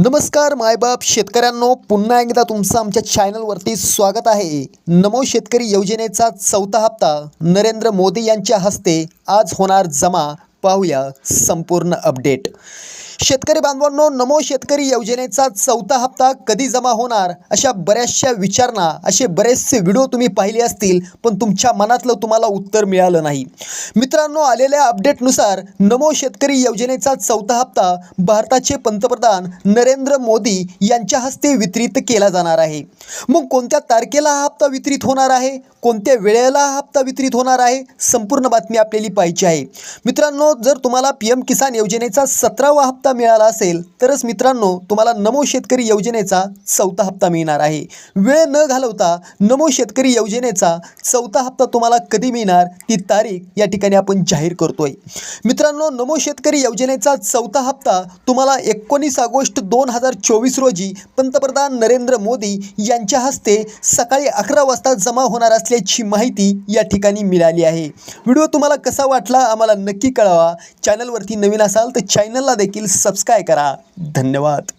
नमस्कार मायबाप शेतकऱ्यांनो. पुन्हा एकदा तुमचं आमच्या चॅनलवरती स्वागत आहे. नमो शेतकरी योजनेचा चौथा हप्ता नरेंद्र मोदी यांच्या हस्ते आज होणार जमा. पाहूया संपूर्ण अपडेट शेतकरी बांधवांनो नमो शेतकरी योजनेचा चौथा हप्ता कधी जमा होणार? अशा बऱ्याचशा विचारणा असे बरेचसे व्हिडिओ तुम्ही पाहिले असतील पण तुमच्या मनातलं तुम्हाला उत्तर मिळालं नाही. मित्रांनो आलेल्या अपडेटनुसार नमो शेतकरी योजनेचा चौथा हप्ता भारताचे पंतप्रधान नरेंद्र मोदी यांच्या हस्ते वितरित केला जाणार आहे. मग कोणत्या तारखेला हा हप्ता वितरित होणार आहे? कोणत्या वेळेला हा हप्ता वितरित होणार आहे? संपूर्ण बातमी आपल्याला पाहिजे आहे. मित्रांनो जर तुम्हाला पी एम किसान योजनेचा सतरावा हप्ता मिळाला असेल तरच मित्रांनो तुम्हाला नमो शेतकरी योजनेचा चौथा हप्ता मिळणार आहे. वेळ न घालवता नमो शेतकरी योजनेचा चौथा हप्ता तुम्हाला कधी मिळणार ती तारीख या ठिकाणी आपण जाहीर करतोय. मित्रांनो नमो शेतकरी योजनेचा चौथा हप्ता तुम्हाला एकोणीस ऑगस्ट दोन हजार चोवीस रोजी पंतप्रधान नरेंद्र मोदी यांच्या हस्ते सकाळी अकरा वाजता जमा होणार असल्याची माहिती या ठिकाणी मिळाली आहे. व्हिडिओ तुम्हाला कसा वाटला आम्हाला नक्की कळवा. चॅनलवरती नवीन असाल तर चॅनलला देखील सबस्क्राईब करा. धन्यवाद.